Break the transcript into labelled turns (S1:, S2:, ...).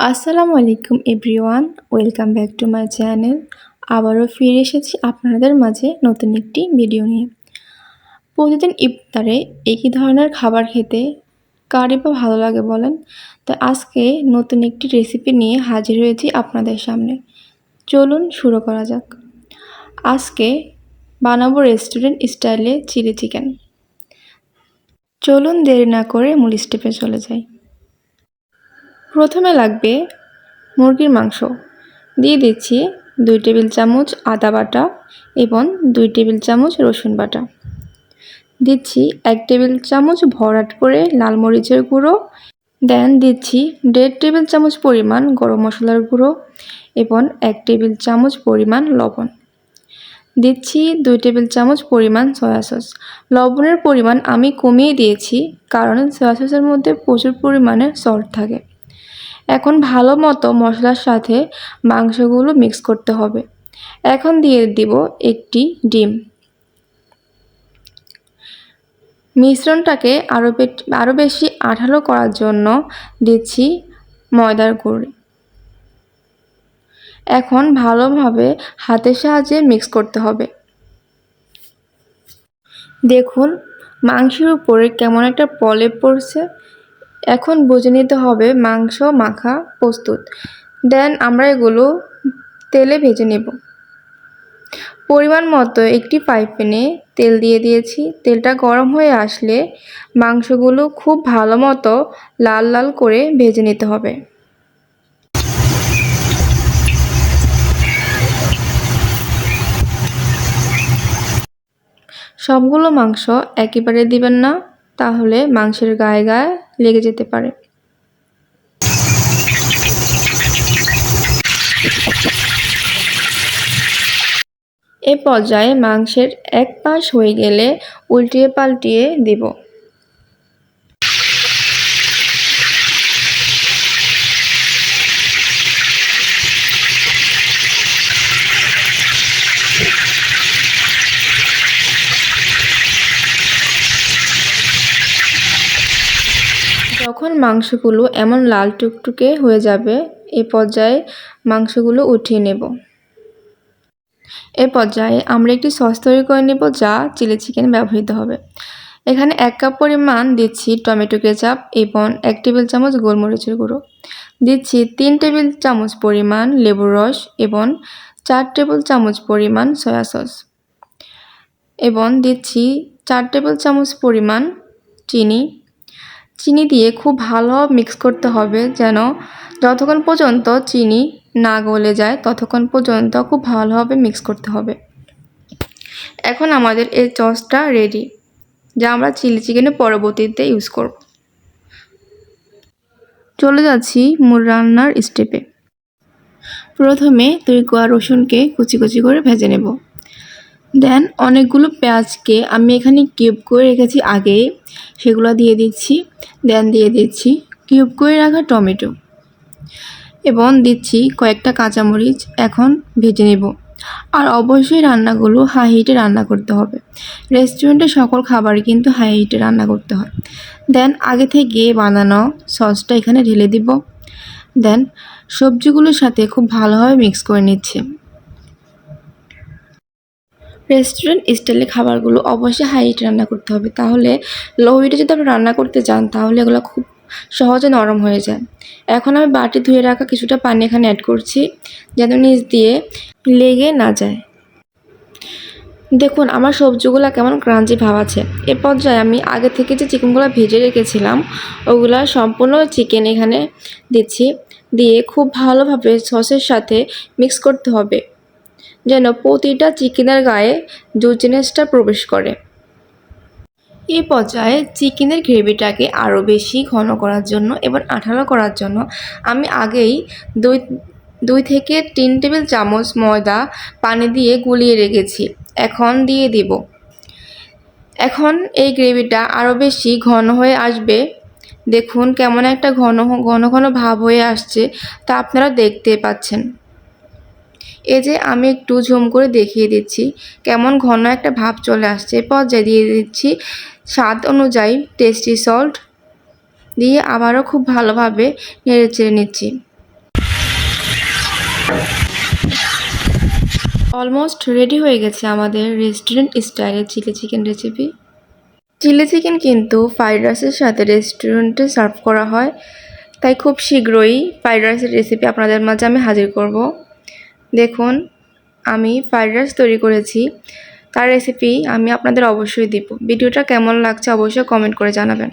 S1: আসসালামু আলাইকুম everyone, welcome back to my channel. আবারও ফিরে এসেছি আপনাদের মাঝে নতুন একটি ভিডিও নিয়ে। প্রতিদিন ইফতারে একই ধরনের খাবার খেতে কারই বা ভালো লাগে বলেন? তো আজকে নতুন একটি রেসিপি নিয়ে হাজির হয়েছি আপনাদের সামনে। চলুন শুরু করা যাক। আজকে বানাবো রেস্টুরেন্ট স্টাইলে চিলি চিকেন চলুন দেরি না করে মূল স্টেপে চলে যাই। প্রথমে লাগবে মুরগির মাংস। দিয়ে দিচ্ছি দুই টেবিল চামচ আদা বাটা এবং দুই টেবিল চামচ রসুন বাটা। দিচ্ছি এক টেবিল চামচ ভরাট করে লাল মরিচের গুঁড়ো। দেন দিচ্ছি দেড় টেবিল চামচ পরিমাণ গরম মশলার গুঁড়ো এবং এক টেবিল চামচ পরিমাণ লবণ। দিচ্ছি দুই টেবিল চামচ পরিমাণ সয়া সস। লবণের পরিমাণ আমি কমিয়ে দিয়েছি কারণ সয়া সসের মধ্যে প্রচুর পরিমাণে সল্ট থাকে। এখন ভালো মতো মশলার সাথে মাংসগুলো মিক্স করতে হবে। এখন দিয়ে দিব একটি ডিম। মিশ্রণটাকে আরও আরও বেশি আঠালো করার জন্য দিচ্ছি ময়দার গুঁড়ি। এখন ভালোভাবে হাতের সাহায্যে মিক্স করতে হবে। দেখুন, মাংসের উপরে কেমন একটা পলেপ পড়ছে। এখন বুঝে নিতে হবে মাংস, মাখা প্রস্তুত। দেন আমরা এগুলো তেলে ভেজে নেব। পরিমাণ মতো একটি ফ্রাই প্যানে তেল দিয়ে দিয়েছি। তেলটা গরম হয়ে আসলে মাংসগুলো খুব ভালো মতো লাল লাল করে ভেজে নিতে হবে। সবগুলো মাংস একেবারে দিবেন না। তাহলে মাংসের গায়ে গায়ে লেগে যেতে পারে। এ পর্যায়ে মাংসের এক পাশ হয়ে গেলে উল্টিয়ে পাল্টিয়ে দেব। যখন মাংসগুলো এমন লাল টুকটুকে হয়ে যাবে, এ পর্যায়ে মাংসগুলো উঠিয়ে নেব। এ পর্যায়ে আমরা একটি সস তৈরি করে নেব যা চিলি চিকেন ব্যবহৃত হবে। এখানে এক কাপ পরিমাণ দিচ্ছি টমেটো কেচাপ এবং এক টেবিল চামচ গোলমরিচের গুঁড়ো। দিচ্ছি তিন টেবিল চামচ পরিমাণ লেবুর রস এবং চার টেবিল চামচ পরিমাণ সয়া সস। এবং দিচ্ছি চার টেবিল চামচ পরিমাণ চিনি চিনি দিয়ে খুব ভালোভাবে মিক্স করতে হবে যেন যতক্ষণ পর্যন্ত চিনি না গলে যায়, ততক্ষণ পর্যন্ত খুব ভালোভাবে মিক্স করতে হবে। এখন আমাদের এই সসটা রেডি যা আমরা চিলি চিকেনে পরবর্তীতে ইউজ করব। চলে যাচ্ছি মূল রান্নার স্টেপে প্রথমে তুই কোয়া রসুনকে কুচি কুচি করে ভেজে নেব। দেন অনেকগুলো পেঁয়াজকে আমি এখানে কিউব করে রেখেছি আগে। সেগুলো দিয়ে দিচ্ছি, দেন দিয়ে দিচ্ছি কিউব করে রাখা টমেটো। এবং দিচ্ছি কয়েকটা কাঁচামরিচ, এখন ভেজে নেব। আর অবশ্যই রান্নাগুলো হাই হিটে রান্না করতে হবে। রেস্টুরেন্টে সকল খাবারই কিন্তু হাই হিটে রান্না করতে হয়। দেন আগে থেকে বানানো সসটা এখানে ঢেলে দিব। দেন সবজিগুলোর সাথে খুব ভালোভাবে মিক্স করে নিচ্ছে। রেস্টুরেন্ট স্টাইলে খাবারগুলো অবশ্যই হাই হিটে রান্না করতে হবে। তাহলে লো হিটে যদি আপনি রান্না করতে চান তাহলে এগুলো খুব সহজে নরম হয়ে যায়। এখন আমি বাটি ধুয়ে রাখা কিছুটা পানি এখানে অ্যাড করছি, যেন নিচ দিয়ে লেগে না যায়। দেখুন, আমার সবজিগুলো কেমন ক্রাঞ্চি ভাব আছে। এ পর্যায়ে আমি আগে থেকে যে চিকেনগুলো ভেজে রেখেছিলাম, ওগুলো সম্পূর্ণ চিকেন এখানে দিচ্ছি। দিয়ে খুব ভালোভাবে সসের সাথে মিক্স করতে হবে। যেন প্রতিটা চিকেনের গায়ে জুচিনেসটা প্রবেশ করে। এই পর্যায়ে চিকেনের গ্রেভিটাকে আরও বেশি ঘন করার জন্য এবং আঠালো করার জন্য আমি আগেই দুই দুই থেকে তিন টেবিল চামচ ময়দা পানি দিয়ে গুলিয়ে রেখেছি। এখন দিয়ে দিব। এখন এই গ্রেভিটা আরও বেশি ঘন হয়ে আসবে। দেখুন কেমন একটা ঘন ঘন ঘন ভাব হয়ে আসছে, তা আপনারা দেখতে পাচ্ছেন। এই যে আমি একটু ঝুম করে দেখিয়ে দিচ্ছি। কেমন ঘন একটা ভাব চলে আসছে। পর্যায়ে দিয়ে দিচ্ছি স্বাদ অনুযায়ী টেস্টি সল্ট দিয়ে আবারও খুব ভালোভাবে নেড়ে চেড়ে নিচ্ছি। অলমোস্ট রেডি হয়ে গেছে আমাদের রেস্টুরেন্ট স্টাইলের chili chicken recipe chili chicken কিন্তু ফ্রাইড রাইসের সাথে রেস্টুরেন্টে সার্ভ করা হয়। তাই খুব শীঘ্রই ফ্রাইড রাইসের রেসিপি আপনাদের মাঝে আমি হাজির করব। দেখুন, আমি ফ্রাইড রাইস তৈরি করেছি। তার রেসিপি আমি আপনাদের অবশ্যই দিব। ভিডিওটা কেমন লাগছে অবশ্যই কমেন্ট করে জানাবেন।